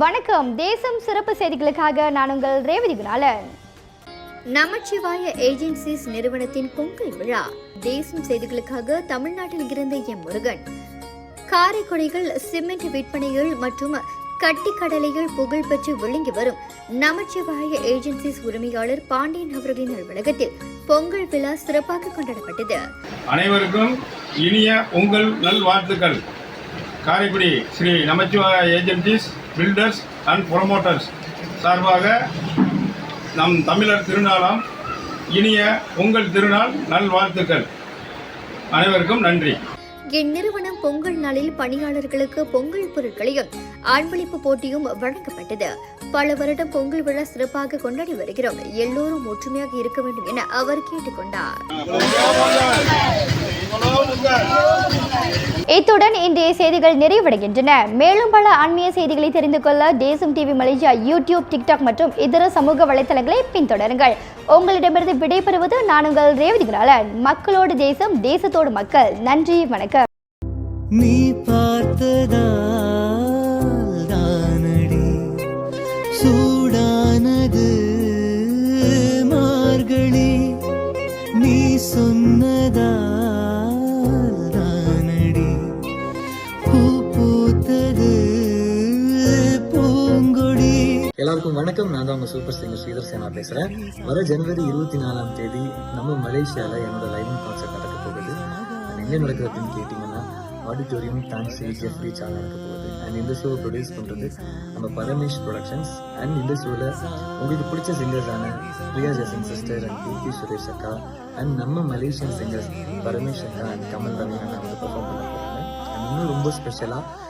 வணக்கம். தேசம் சிறப்பு செய்திகளுக்காக நான் உங்கள் ரேவதி குணாலன். நமச்சிவாய ஏஜென்சிஸ் நிறுவனத்தின் பொங்கல் விழா. தேசம் செய்திகளுக்காக தமிழ்நாட்டில் இருந்து எம் முருகன். காரைக்குடிகள் சிமெண்ட் விற்பனைகள் மற்றும் கட்டிக்கடலையில் புகழ்பெற்று விளங்கி வரும் நமச்சிவாய ஏஜென்சிஸ் உரிமையாளர் பாண்டியன் அவர்களின் அலுவலகத்தில் பொங்கல் விழா சிறப்பாக கொண்டாடப்பட்டது. அனைவருக்கும் இனிய உங்கள் நல்வாழ்த்துக்கள். Karaikudi Shri Namachivaya agencies builders and promoters சார்பாக நம் தமிழர் திருநாளாம் இனிய உங்கள் திருநாள் நல்வாழ்த்துக்கள். அனைவருக்கும் நன்றி. இந்நிறுவனம் பொங்கல் நாளில் பணியாளர்களுக்கு பொங்கல் பொருட்களையும் அன்பளிப்பு போட்டியும் வழங்கப்பட்டது. பல வருடம் பொங்கல் விழா சிறப்பாக கொண்டாடி வருகிறோம். எல்லோரும் ஒற்றுமையாக இருக்க வேண்டும் என அவர் கேட்டுக்கொண்டார். இத்துடன் இன்றைய செய்திகள் நிறைவடைகின்றன. மேலும் பல ஆன்மீக செய்திகளை தெரிந்து கொள்ள தேசம் டிவி மலேசியா யூடியூப் டிக்டாக் மற்றும் இதர சமூக வலைத்தளங்களை பின்தொடருங்கள். உங்களிடமிருந்து விடைபெறுவது நான் உங்கள் ரேவதி குணாலன் மக்களோடு தேசம் தேசத்தோடு மக்கள். நன்றி வணக்கம். நீ பார்த்ததானடி சூடானது மார்கழி. நீ சொன்னதால் எல்லாருக்கும் வணக்கம். நான் தான் உங்க சூப்பர் சிங்கர் ஸ்ரீதர் சேனா பேசுறேன். வர ஜனவரி இருபத்தி நாலாம் தேதி நம்ம மலேசியால என்னோட லைவ் கான்சர்ட் நடக்க போகுது. அது எங்க நடக்கிறதுன்னு கேட்டீங்கன்னா ஆடிட்டோரியம் டான்ஸ் ஜெஃப்ரி சால் நடக்க போகுது. அண்ட் இந்த ஷோ ப்ரொடியூஸ் பண்றது நம்ம பரமேஷ் ப்ரொடக்ஷன்ஸ் அண்ட் இந்த ஷோல உங்களுக்கு பிடிச்ச சிங்கர்ஸான Priya Jerson sister and Keerthi Suresh அக்கா. அண்ட் நம்ம மலேசியன் சிங்கர்ஸ் பரமேஷ் அக்கா அண்ட் கமல் ரவி அண்ணா வந்து பெர்ஃபார்ம் பண்ண போறாங்க. இன்னும் ரொம்ப ஸ்பெஷலாக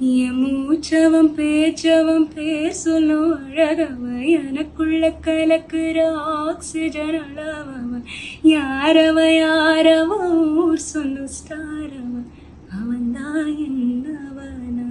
என் மூச்சவன் பேச்சவன் பேசலும் அழகவ எனக்குள்ள கலக்குற ஆக்சிஜன் அளவவன் யாரவ யாரவ ஊர் சொல்லும் ஸ்டாரவன் அவன்தான் என்னவனா